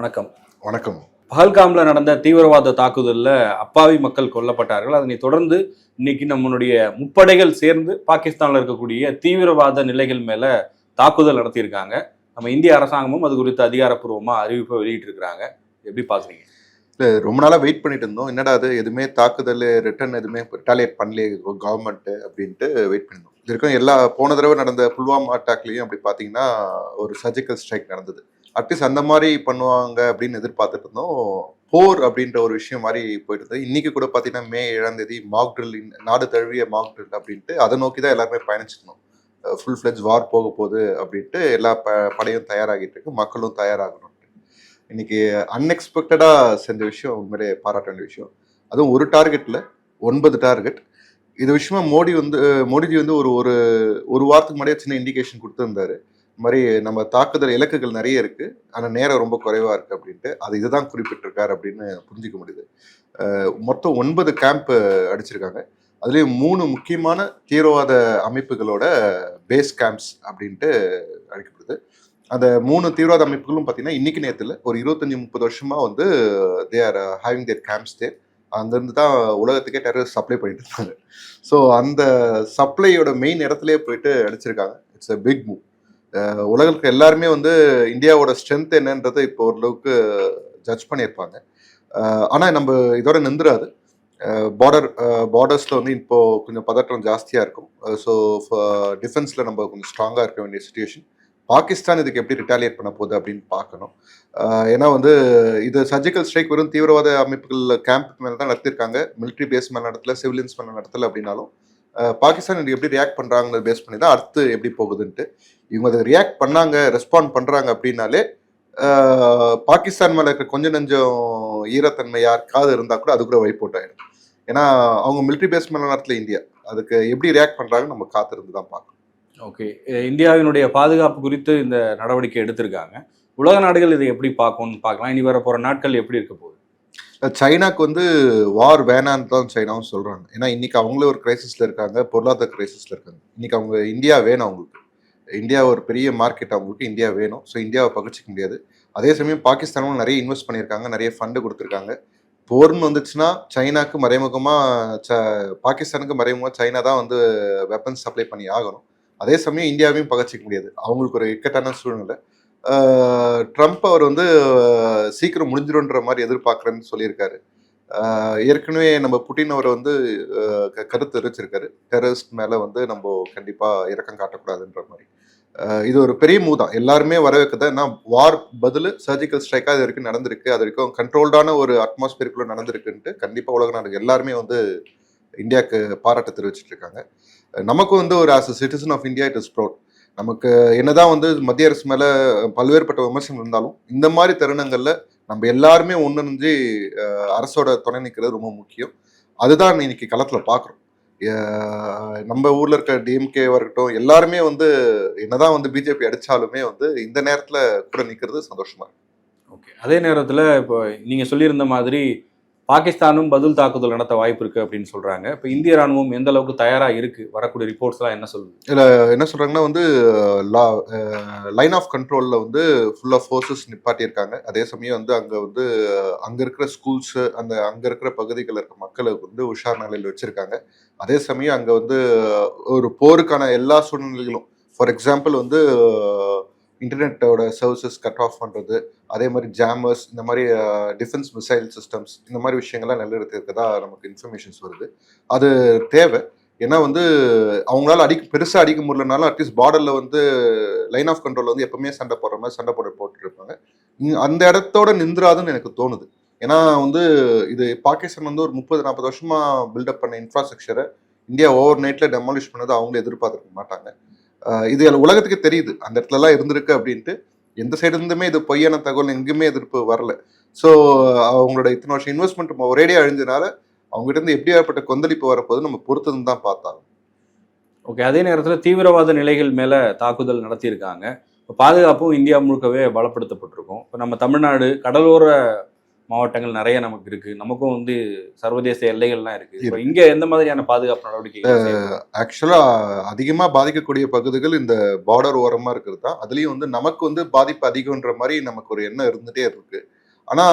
வணக்கம். வணக்கம். பஹல்காம்ல நடந்த தீவிரவாத தாக்குதல்ல அப்பாவி மக்கள் கொல்லப்பட்டார்கள். அதனை தொடர்ந்து இன்னைக்கு நம்மளுடைய முப்படைகள் சேர்ந்து பாகிஸ்தான்ல இருக்கக்கூடிய தீவிரவாத நிலைகள் மேல தாக்குதல் நடத்தியிருக்காங்க. நம்ம இந்திய அரசாங்கமும் அது குறித்து அதிகாரப்பூர்வமா அறிவிப்பை வெளியிட்டு இருக்காங்க எப்படி பாக்குறீங்க? இல்லை ரொம்ப நாளாக வெயிட் பண்ணிட்டு இருந்தோம். என்னடா அது? எதுவுமே தாக்குதல் ரிட்டர்ன் எதுவுமே ரிட்டாலியேட் பண்ணலையே கவர்மெண்ட் அப்படின்ட்டு வெயிட் பண்ணிருந்தோம். இது எல்லா போன தடவை நடந்த புல்வாமா அட்டாக்லேயும் அப்படி பார்த்தீங்கன்னா ஒரு சர்ஜிக்கல் ஸ்ட்ரைக் நடந்தது. அட்லீஸ்ட் அந்த மாதிரி பண்ணுவாங்க அப்படின்னு எதிர்பார்த்துட்டு இருந்தோம். போர் அப்படின்ற ஒரு விஷயம் மாதிரி போயிட்டு இருந்தது. இன்னைக்கு கூட பார்த்தீங்கன்னா மே ஏழாம் தேதி மாக் ட்ரில் நாடு தழுவிய மாக் ட்ரில் அப்படின்ட்டு அதை நோக்கி தான் எல்லாருமே பயணிச்சிருந்தோம் ஃபுல் ஃப்ளெஜ் வார் போக போகுது அப்படின்ட்டு எல்லா ப படையும் தயாராகிட்டு இருக்கு. மக்களும் தயாராகணும். இன்னைக்கு அன்எக்ஸ்பெக்டடாக செஞ்ச விஷயம் உண்மையிலே பாராட்ட வேண்டிய விஷயம். அதுவும் ஒரு டார்கெட்டில் ஒன்பது டார்கெட் இது விஷயமா மோடி வந்து மோடிஜி வந்து ஒரு ஒரு ஒரு வாரத்துக்கு முன்னாடியே சின்ன இண்டிகேஷன் கொடுத்துருந்தாரு. மாதிரி நம்ம தாக்குதல் இலக்குகள் நிறைய இருக்கு. ஆனால் நேரம் ரொம்ப குறைவா இருக்கு அப்படின்ட்டு. அது இதுதான் குறிப்பிட்டிருக்காரு அப்படின்னு புரிஞ்சுக்க முடியுது. மொத்தம் ஒன்பது கேம்ப் அடிச்சிருக்காங்க. அதுலேயும் மூணு முக்கியமான தீவிரவாத அமைப்புகளோட பேஸ் கேம்ப்ஸ் அப்படின்ட்டு அழைக்கப்படுது. அந்த மூணு தீவிரவாத அமைப்புகளும் பார்த்தீங்கன்னா இன்னைக்கு நேரத்தில் ஒரு இருபத்தஞ்சி முப்பது வருஷமா வந்து they are having their camps there அங்கேருந்து தான் உலகத்துக்கே டெரர் சப்ளை பண்ணிட்டு இருந்தாங்க. ஸோ அந்த சப்ளையோட மெயின் இடத்துலயே போயிட்டு அடிச்சிருக்காங்க. இட்ஸ் அ பிக் மூவ் உலகத்துக்கு எல்லாருமே வந்து இந்தியாவோட ஸ்ட்ரென்த் என்னன்றதை இப்போ ஓரளவுக்கு ஜட்ஜ் பண்ணியிருப்பாங்க. ஆனால் நம்ம இதோட நிந்துராது பார்டர் பார்டர்ஸில் வந்து இப்போது கொஞ்சம் பதற்றம் ஜாஸ்தியாக இருக்கும். ஸோ டிஃபென்ஸில் நம்ம கொஞ்சம் ஸ்ட்ராங்காக இருக்க வேண்டிய சுச்சுவேஷன் பாகிஸ்தான் இதுக்கு எப்படி ரிட்டாலியேட் பண்ண போகுது அப்படின்னு பார்க்கணும். ஏன்னா வந்து இது சர்ஜிக்கல் ஸ்ட்ரைக் வெறும் தீவிரவாத அமைப்புகள் கேம்ப் மேலே தான் நடத்திருக்காங்க. மிலிட்ரி பேஸ் மேலே நடத்தல சிவிலியன்ஸ் மேலே நடத்தல அப்படின்னாலும் பாகிஸ்தான் இது எப்படி ரியாக்ட் பண்ணுறாங்கன்னு பேஸ் பண்ணி தான் அடுத்து எப்படி போகுதுன்ட்டு. இவங்க அதை ரியாக்ட் பண்ணாங்க ரெஸ்பாண்ட் பண்ணுறாங்க அப்படின்னாலே பாகிஸ்தான் மேலே இருக்க கொஞ்சம் நெஞ்சம் ஈரத்தன்மை யாருக்காவது இருந்தால் கூட அது கூட வைப் அவுட் ஆயிடும். ஏன்னா அவங்க military பேஸ் மேலே நடத்தல இந்தியா. அதுக்கு எப்படி ரியாக்ட் பண்ணுறாங்கன்னு நம்ம காத்திருந்து தான் பார்க்கணும். ஓகே இந்தியாவினுடைய பாதுகாப்பு குறித்து இந்த நடவடிக்கை எடுத்திருக்காங்க. உலக நாடுகள் இதை எப்படி பார்க்கும்னு பார்க்கலாம். இனி வர போற நாட்கள் எப்படி இருக்க போகுது? சைனாக்கு வந்து வார் வேணான்னு தான் சைனாவும் சொல்றாங்க. ஏன்னா இன்னைக்கு அவங்களே ஒரு கிரைசிஸ்ல இருக்காங்க பொருளாதார கிரைசிஸ்ல இருக்காங்க. இன்னைக்கு அவங்க இந்தியா வேணும் அவங்களுக்கு. இந்தியா ஒரு பெரிய மார்க்கெட் அவங்களுக்கு இந்தியா வேணும். ஸோ இந்தியாவை பகிர்ச்சிக்க முடியாது. அதே சமயம் பாகிஸ்தானும் நிறைய இன்வெஸ்ட் பண்ணியிருக்காங்க. நிறைய ஃபண்டு கொடுத்துருக்காங்க. போர்னு வந்துச்சுன்னா சைனாக்கு மறைமுகமாக ச பாகிஸ்தானுக்கு மறைமுகமாக சைனா தான் வந்து வெப்பன்ஸ் சப்ளை பண்ணி ஆகணும். அதே சமயம் இந்தியாவையும் பகச்சிக்க முடியாது. அவங்களுக்கு ஒரு இக்கட்டான சூழ்நிலை. ட்ரம்ப் அவர் வந்து சீக்கிரம் முடிஞ்சிடும்ன்ற மாதிரி எதிர்பார்க்குறேன்னு சொல்லியிருக்காரு. ஏற்கனவே நம்ம புட்டின் அவர் வந்து க- கருத்து தெரிவிச்சிருக்காரு. டெரரிஸ்ட் மேலே வந்து நம்ம கண்டிப்பாக இறக்கம் காட்டக்கூடாதுன்ற மாதிரி. இது ஒரு பெரிய மூவ் தான். எல்லாருமே வரவேற்கதான் ஏன்னா வார் பதில் சர்ஜிக்கல் ஸ்ட்ரைக்காக இது வரைக்கும் நடந்திருக்கு. அது வரைக்கும் கண்ட்ரோல்டான ஒரு அட்மாஸ்பியருக்குள்ள நடந்திருக்குன்ட்டு கண்டிப்பாக உலக நாடுகள் எல்லாருமே வந்து இந்தியாவுக்கு பாராட்டு தெரிவிச்சிட்டு இருக்காங்க. நமக்கும் வந்து ஒரு as a citizen of India it is proud நமக்கு என்னதான் வந்து மத்திய அரசு மேலே பல்வேறுபட்ட விமர்சனம் இருந்தாலும் இந்த மாதிரி தருணங்களில் நம்ம எல்லாருமே ஒன்றிணைஞ்சு அரசோட துணை நிற்கிறது ரொம்ப முக்கியம். அதுதான் இன்னைக்கு களத்தில் பார்க்குறோம் நம்ம ஊரில் இருக்க டிஎம்கேவாக இருக்கட்டும் எல்லாருமே வந்து என்னதான் வந்து பிஜேபி அடித்தாலுமே வந்து இந்த நேரத்தில் கூட நிற்கிறது சந்தோஷமாக இருக்கு. ஓகே. அதே நேரத்தில் இப்போ நீங்கள் சொல்லியிருந்த மாதிரி பாகிஸ்தானும் பதில் தாக்குதல் நடத்த வாய்ப்பு இருக்கு அப்படின்னு சொல்றாங்க. இப்போ இந்திய ராணுவம் எந்த அளவுக்கு தயாரா இருக்கு? வரக்கூடிய ரிப்போர்ட்ஸ் எல்லாம் என்ன சொல்லுது? என்ன சொல்றாங்கன்னா வந்து லைன் ஆஃப் கண்ட்ரோல்ல வந்து ஃபுல்லா ஃபோர்ஸஸ் நிப்பாட்டியிருக்காங்க. அதே சமயம் வந்து அங்க வந்து அங்கே அங்க இருக்கிற ஸ்கூல்ஸ் அந்த அங்க இருக்கிற பகுதிகளில் இருக்க மக்களை வந்து உஷார் நிலையில் வச்சிருக்காங்க. அதே சமயம் அங்க வந்து ஒரு போருக்கான எல்லா சூழ்நிலைகளும் ஃபார் எக்ஸாம்பிள் வந்து இன்டர்நெட்டோட சர்வீசஸ் கட் ஆஃப் பண்ணுறது அதே மாதிரி ஜாமர்ஸ் இந்த மாதிரி டிஃபென்ஸ் மிசைல் சிஸ்டம்ஸ் இந்த மாதிரி விஷயங்கள்லாம் நிலைநிறுத்தி இருக்கதா நமக்கு இன்ஃபர்மேஷன்ஸ் வருது. அது தேவை. ஏன்னா வந்து அவங்களால அடிக்க பெருசாக அடிக்க முடியலனாலும் அட்லீஸ்ட் பார்டரில் வந்து லைன் ஆஃப் கண்ட்ரோல் வந்து எப்பவுமே சண்டை போடுற மாதிரி சண்டை போட போட்டுருப்பாங்க. அந்த இடத்தோட நின்றுறாதுன்னு எனக்கு தோணுது. ஏன்னா வந்து இது பாகிஸ்தான் வந்து ஒரு முப்பது நாற்பது வருஷமாக பில்டப் பண்ண இன்ஃப்ராஸ்ட்ரக்சரை இந்தியா ஓவர் நைட்டில் டெமாலிஷ் பண்ணது அவங்களே எதிர்பார்த்துருக்க மாட்டாங்க. இது உலகத்துக்கு தெரியுது. அந்த இடத்துலலாம் இருந்திருக்கு அப்படின்ட்டு. எந்த சைடு இருந்துமே இது பொய்யான தகவல் எங்கேயுமே எதிர்ப்பு வரல. ஸோ அவங்களோட இத்தனை வருஷம் இன்வெஸ்ட்மெண்ட் ஒரேடியாக அழிஞ்சனால அவங்ககிட்ட இருந்து எப்படி ஏற்பட்ட கொந்தளிப்பு வரப்போது நம்ம பொறுத்ததுன்னு தான் பார்த்தாங்க ஓகே அதே நேரத்தில் தீவிரவாத நிலைகள் மேலே தாக்குதல் நடத்தியிருக்காங்க. இப்போ பாதுகாப்பும் இந்தியா முழுக்கவே பலப்படுத்தப்பட்டிருக்கும். இப்போ நம்ம தமிழ்நாடு கடலோர மாவட்டங்கள் நிறைய நமக்கு இருக்கு. நமக்கும் வந்து சர்வதேச எல்லைகள்லாம் இருக்கு. இப்போ இங்க எந்த மாதிரியான பாதுகாப்பு செய்யணும்? ஆக்சுவலா அதிகமா பாதிக்கக்கூடிய பகுதிகள் இந்த பார்டர் ஓரமா இருக்கிறது தான். அதுலயும் வந்து நமக்கு வந்து பாதிப்பு அதிகம்ன்ற மாதிரி நமக்கு ஒரு எண்ணம் இருந்துட்டே இருக்கு. ஆனா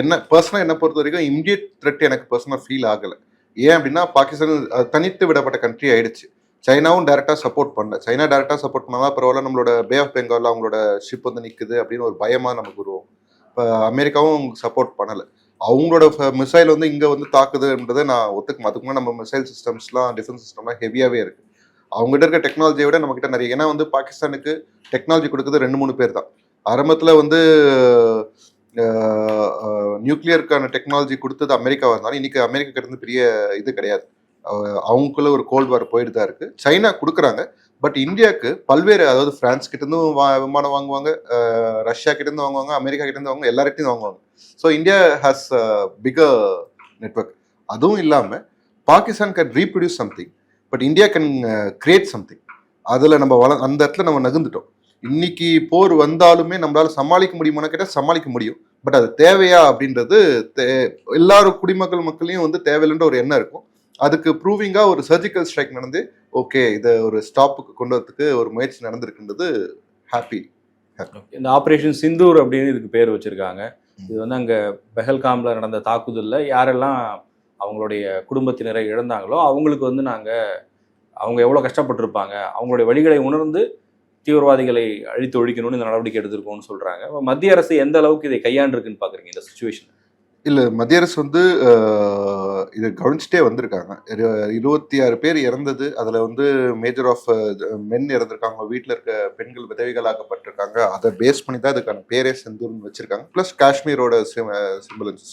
என்ன பர்சனலா என்ன பொறுத்த வரைக்கும் இம்மிடியட் த்ரெட் எனக்கு பர்சனலா ஃபீல் ஆகல. ஏன் அப்படின்னா பாகிஸ்தான் தனித்து விடப்பட்ட கண்ட்ரி ஆயிடுச்சு. சைனாவும் டைரக்டா சப்போர்ட் பண்ணல. சைனா டைரக்டா சப்போர்ட் பண்ணாதான் பரவாயில்ல நம்மளோட பே ஆஃப் பெங்கால்ல அவங்களோட ஷிப் வந்து நிக்குது அப்படின்னு ஒரு பயமா நமக்கு வருவோம் இப்போ அமெரிக்காவும் சப்போர்ட் பண்ணலை. அவங்களோட மிசைல் வந்து இங்கே வந்து தாக்குதுன்றதை நான் ஒத்துக்க அதுக்கு முன்னாடி நம்ம மிசைல் சிஸ்டம்ஸ்லாம் டிஃபென்ஸ் சிஸ்டம்லாம் ஹெவியாகவே இருக்குது அவங்ககிட்ட இருக்க டெக்னாலஜியை விட நம்மக்கிட்ட நிறைய ஏன்னா வந்து பாகிஸ்தானுக்கு டெக்னாலஜி கொடுக்குறது ரெண்டு மூணு பேர் தான். ஆரம்பத்தில் வந்து நியூக்ளியருக்கான டெக்னாலஜி கொடுத்தது அமெரிக்காவாக இருந்தாலும் இன்றைக்கி அமெரிக்கா கிட்ட இருந்து பெரிய இது கிடையாது. அவங்களுக்குள்ள ஒரு கோல்டு வார் போயிட்டு தான் இருக்குது சைனா கொடுக்குறாங்க. பட் இந்தியாவுக்கு பல்வேறு அதாவது பிரான்ஸ் கிட்டேருந்தும் வா- விமானம் வாங்குவாங்க ரஷ்யா கிட்டேருந்து வாங்குவாங்க அமெரிக்கா கிட்டேருந்து வாங்குவாங்க எல்லார்கிட்டையும் வாங்குவாங்க. So India has bigger network அதுவும் இல்லாமல் Pakistan can reproduce something but India can create something அதில் நம்ம வள அந்த இடத்துல நம்ம நகர்ந்துட்டோம். இன்னைக்கு போர் வந்தாலுமே நம்மளால சமாளிக்க முடியுமான்னு கேட்டால் சமாளிக்க முடியும். பட் அது தேவையா அப்படின்றது தே- எல்லாரும் குடிமக்கள் மக்களையும் வந்து தேவையில்லைன்ற ஒரு எண்ணம் இருக்கும். அதுக்கு ப்ரூவிங்கா ஒரு சர்ஜிக்கல் ஸ்ட்ரைக் நடந்து ஓகே இதை ஒரு ஸ்டாப்புக்கு கொண்டு வரதுக்கு ஒரு முயற்சி நடந்திருக்குன்றது ஹாப்பி இந்த ஆபரேஷன் சிந்தூர் அப்படின்னு இதுக்கு பேர் வச்சிருக்காங்க. இது வந்து அங்க பெஹல்காம்ல நடந்த தாக்குதல்ல யாரெல்லாம் அவங்களுடைய குடும்பத்தினரை இழந்தாங்களோ அவங்களுக்கு வந்து நாங்க அவங்க எவ்வளவு கஷ்டப்பட்டிருப்பாங்க அவங்களுடைய வழிகளை உணர்ந்து தீவிரவாதிகளை அழித்து ஒழிக்கணும்னு இந்த நடவடிக்கை எடுத்திருக்கோம்னு சொல்றாங்க. அப்ப மத்திய அரசு எந்த அளவுக்கு இதை கையாண்டிருக்குன்னு பாக்குறீங்க இந்த சுச்சுவேஷன் இல்லை மத்திய அரசு வந்து இதை கவனிச்சுட்டே வந்திருக்காங்க. இருபத்தி ஆறு பேர் இறந்தது. அதில் வந்து மேஜர் ஆஃப் மென் இறந்திருக்காங்க. வீட்டில் இருக்க பெண்கள் விதவைகளாக்கப்பட்டிருக்காங்க. அதை பேஸ் பண்ணி தான் அதுக்கான பேரே செந்தூர்னு வச்சுருக்காங்க. ப்ளஸ் காஷ்மீரோட சிம்பிளன்ஸ்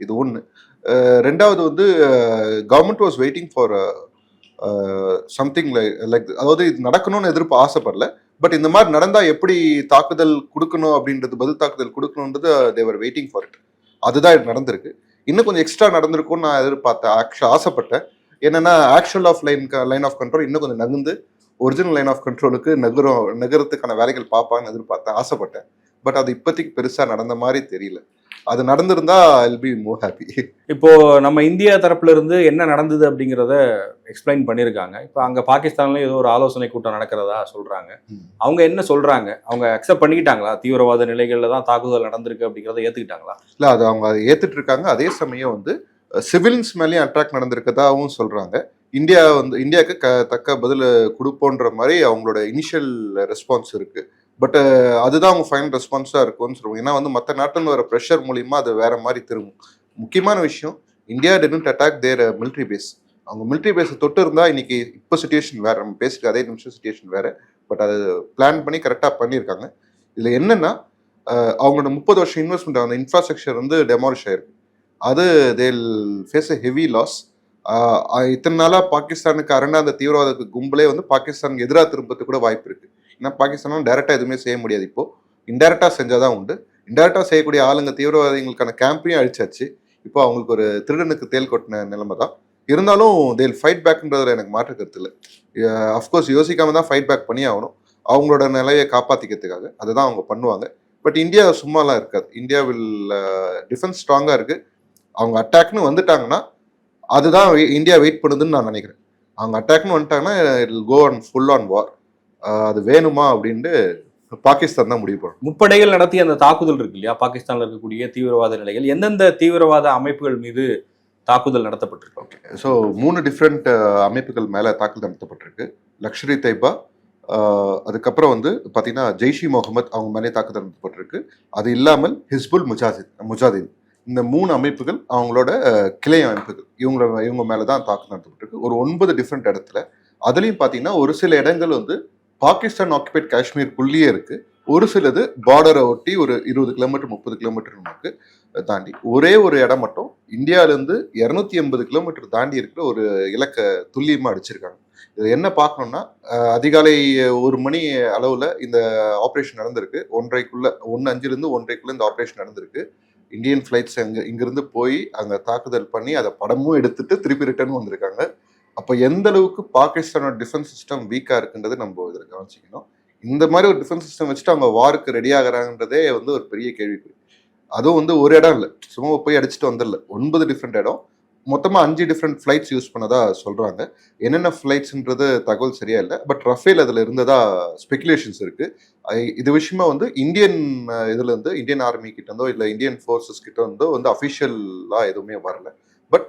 இது ஒன்று ரெண்டாவது வந்து government was waiting for something like அதாவது இது நடக்கணும்னு எதிர்ப்பு ஆசைப்படல. பட் இந்த மாதிரி நடந்தால் எப்படி தாக்குதல் கொடுக்கணும் அப்படின்றது பதில் தாக்குதல் கொடுக்கணுன்றது they were waiting for it அதுதான் நடந்திருக்கு. இன்னும் கொஞ்சம் எக்ஸ்ட்ரா நடந்திருக்கும்னு நான் எதிர்பார்த்தேன் ஆக்சுவல் ஆசைப்பட்டேன். என்னன்னா actual off line line of control இன்னும் கொஞ்சம் நகர்ந்து ஒரிஜினல் லைன் ஆஃப் கண்ட்ரோலுக்கு நகரம் நகரத்துக்கான வேலைகள் பார்ப்பான்னு எதிர்பார்த்தேன் ஆசைப்பட்டேன். பட் அது இப்போதைக்கு பெருசாக நடந்த மாதிரி தெரியல. அது நடந்திருந்தா ஐல் பி மோர் ஹாப்பி இப்போ நம்ம இந்தியா தரப்புல இருந்து என்ன நடந்தது அப்படிங்கிறத எக்ஸ்பிளைன் பண்ணியிருக்காங்க. இப்போ அங்க பாகிஸ்தான்ல ஏதோ ஒரு ஆலோசனை கூட்டம் நடக்கிறதா சொல்றாங்க. அவங்க என்ன சொல்றாங்க? அவங்க அக்செப்ட் பண்ணிக்கிட்டாங்களா? தீவிரவாத நிலைகள்ல தான் தாக்குதல் நடந்திருக்கு அப்படிங்கிறத ஏத்துக்கிட்டாங்களா? இல்ல அது அவங்க அதை ஏத்துட்டு இருக்காங்க அதே சமயம் வந்து சிவிலியன்ஸ் மேலேயும் அட்டாக் நடந்திருக்கதாகவும் சொல்றாங்க. இந்தியா வந்து இந்தியாவுக்கு க தக்க பதில் கொடுப்போன்ற மாதிரி அவங்களோட இனிஷியல் ரெஸ்பான்ஸ் இருக்கு. பட் uh, அதுதான் அவங்க ஃபைனல் ரெஸ்பான்ஸாக இருக்கும்னு சொல்லுவாங்க ஏன்னா வந்து மற்ற நாட்டில் வர ப்ரெஷர் மூலிமா அது வேற மாதிரி திரும்பும். முக்கியமான விஷயம் India didn't attack their military base அவங்க மிலிட்ரி பேஸை தொட்டு இருந்தால் இன்னைக்கு இப்போ சுச்சுவேஷன் வேறு. நம்ம பேசிட்டு அதே நிமிஷம் சுச்சுவேஷன் வேறு. பட் அது பிளான் பண்ணி கரெக்டாக பண்ணியிருக்காங்க. இதில் என்னென்னா அவங்களோட முப்பது வருஷம் இன்வெஸ்ட்மெண்ட் அந்த இன்ஃப்ராஸ்ட்ரக்சர் வந்து டெமாலிஷ் ஆயிருக்கு. அது தேல் ஃபேஸ் எ ஹெவி லாஸ் இத்தனை நாளாக பாகிஸ்தானுக்கு அரண்டா அந்த தீவிரவாத கும்பலே வந்து பாகிஸ்தானுக்கு எதிராக திரும்பத்துக்கு கூட வாய்ப்பு இருக்கு. ஏன்னா பாகிஸ்தானும் டைரெக்டாக எதுவுமே செய்ய முடியாது இப்போது இன்டெரக்டாக செஞ்சால் தான் உண்டு. இன்டெரக்டாக செய்யக்கூடிய ஆளுங்க தீவிரவாதிகளுக்கான கேம்பையும் அழிச்சாச்சு. இப்போ அவங்களுக்கு ஒரு திருடனுக்கு தேல் கொட்டின நிலைமை தான் இருந்தாலும் தேல் ஃபைட் பேக்ன்றதுல எனக்கு மாற்று கருத்து இல்லை. அஃப்கோர்ஸ் யோசிக்காம தான் ஃபைட் பேக் பண்ணி ஆகணும். அவங்களோட நிலையை காப்பாற்றிக்கிறதுக்காக அதை தான் அவங்க பண்ணுவாங்க. பட் இந்தியா சும்மாலாம் இருக்காது. இந்தியா வில் டிஃபென்ஸ் ஸ்ட்ராங்காக இருக்குது அவங்க அட்டாக்னு வந்துட்டாங்கன்னா அதுதான் இந்தியா வெயிட் பண்ணுதுன்னு நான் நினைக்கிறேன். அவங்க அட்டாக்னு வந்துட்டாங்கன்னா it go on full on war அது வேணுமா அப்படின்ட்டு பாகிஸ்தான் தான் முடிவு பண்ணும் முப்படைகள் நடத்திய அந்த தாக்குதல் இருக்கு இல்லையா? பாகிஸ்தான்ல இருக்கக்கூடிய தீவிரவாத நிலைகள். எந்தெந்த தீவிரவாத அமைப்புகள் மீது தாக்குதல் நடத்தப்பட்டிருக்கு? ஸோ மூணு டிஃப்ரெண்ட் அமைப்புகள் மேலே தாக்குதல் நடத்தப்பட்டிருக்கு. லக்ஷரி தைபா அதுக்கப்புறம் வந்து பார்த்தீங்கன்னா ஜெய்ஷி முகமது அவங்க மேலே தாக்குதல் நடத்தப்பட்டிருக்கு. அது இல்லாமல் ஹிஸ்புல் முஜாஹித் முஜாஹிதீன் இந்த மூணு அமைப்புகள் அவங்களோட கிளை அமைப்புகள். இவங்கள இவங்க மேலே தான் தாக்குதல் நடத்தப்பட்டிருக்கு. ஒரு ஒன்பது டிஃப்ரெண்ட் இடத்துல. அதுலேயும் பார்த்தீங்கன்னா ஒரு சில இடங்கள் வந்து பாகிஸ்தான் ஆக்குபைட் காஷ்மீருக்குள்ளேயே இருக்கு. ஒரு சிலது பார்டரை ஒட்டி ஒரு இருபது கிலோமீட்டர் முப்பது கிலோமீட்டர் நமக்கு தாண்டி ஒரே ஒரு இடம் மட்டும் இந்தியாவிலேருந்து இரநூத்தி எண்பது கிலோமீட்டர் தாண்டி இருக்கிற ஒரு இலக்கை துல்லியமாக அடிச்சிருக்காங்க. இது என்ன பார்க்கணும்னா அதிகாலை ஒரு மணி அளவில் இந்த ஆப்ரேஷன் நடந்திருக்கு. ஒன்றைக்குள்ள ஒன்று அஞ்சுலேருந்து ஒன்றைக்குள்ள இந்த ஆப்ரேஷன் நடந்திருக்கு. இந்தியன் ஃப்ளைட்ஸ் அங்கே இங்கேருந்து போய் அங்கே தாக்குதல் பண்ணி அதை படமும் எடுத்துட்டு திருப்பி ரிட்டர்ன் வந்திருக்காங்க. அப்போ எந்த அளவுக்கு பாகிஸ்தானோட டிஃபென்ஸ் சிஸ்டம் வீக்காக இருக்குன்றது நம்ம இதில் கவனிச்சிக்கணும். இந்த மாதிரி ஒரு டிஃபென்ஸ் சிஸ்டம் வச்சுட்டு அவங்க வாருக்கு ரெடி ஆகுறாங்கன்றதே வந்து ஒரு பெரிய கேள்விக்குறி. அதுவும் வந்து ஒரு இடம் இல்லை. சும்மா போய் அடிச்சுட்டு வந்துடல. ஒன்பது டிஃப்ரெண்ட் இடம். மொத்தமாக அஞ்சு டிஃப்ரெண்ட் ஃப்ளைட்ஸ் யூஸ் பண்ணதா சொல்கிறாங்க என்னென்ன ஃப்ளைட்ஸ்ன்றது தகவல் சரியா இல்லை. பட் ரஃபேல் அதில் இருந்ததா ஸ்பெகுலேஷன்ஸ் இருக்குது இது விஷயமா வந்து இந்தியன் இதுலேருந்து இந்தியன் ஆர்மி கிட்டேருந்தோ இல்லை இந்தியன் ஃபோர்ஸஸ் கிட்ட இருந்தோ வந்து அஃபிஷியலாக எதுவுமே வரல. பட்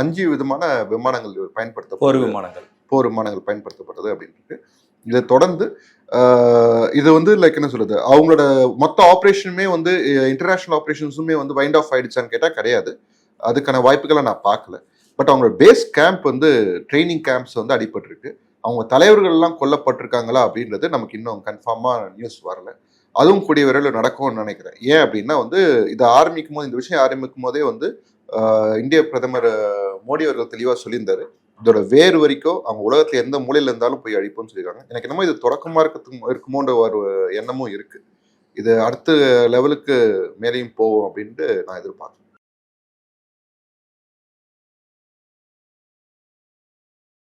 அஞ்சு விதமான விமானங்கள் போர் பயன்படுத்த விமானங்கள். போர் விமானங்கள் பயன்படுத்தப்பட்டது அப்படின்ட்டு இதை தொடர்ந்து இது வந்து லைக் என்ன சொல்றது அவங்களோட மொத்த ஆப்ரேஷனுமே வந்து இன்டர்நேஷனல் ஆப்ரேஷன்ஸுமே வந்து வைண்ட் ஆஃப் ஆயிடுச்சான்னு கேட்டால் கிடையாது. அதுக்கான வாய்ப்புகளை நான் பார்க்கல. பட் அவங்களோட பேஸ் கேம்ப் வந்து ட்ரைனிங் கேம்ப்ஸ் வந்து அடிபட்டிருக்கு. அவங்க தலைவர்கள் எல்லாம் கொல்லப்பட்டிருக்காங்களா அப்படின்றது நமக்கு இன்னும் கன்ஃபார்மாக நியூஸ் வரல. அதுவும் கூடிய விரைவில் நடக்கும்னு நினைக்கிறேன். ஏன் அப்படின்னா வந்து இதை ஆரம்பிக்கும் போது இந்த விஷயம் ஆரம்பிக்கும் போதே வந்து இந்திய பிரதமர் மோடி அவர்கள் தெளிவாக சொல்லியிருந்தாரு. இதோட வேறு வரைக்கும் அவங்க உலகத்துல எந்த மூலையில இருந்தாலும் போய் அழிப்போம்னு சொல்லியிருக்காங்க. எனக்கு என்னமோ இது தொடக்கமா இருக்கிறதுக்கு இருக்குமோன்ற ஒரு எண்ணமும் இருக்கு. இது அடுத்த லெவலுக்கு மேலேயும் போவோம் அப்படின்ட்டு நான் எதிர்பார்க்குறேன்.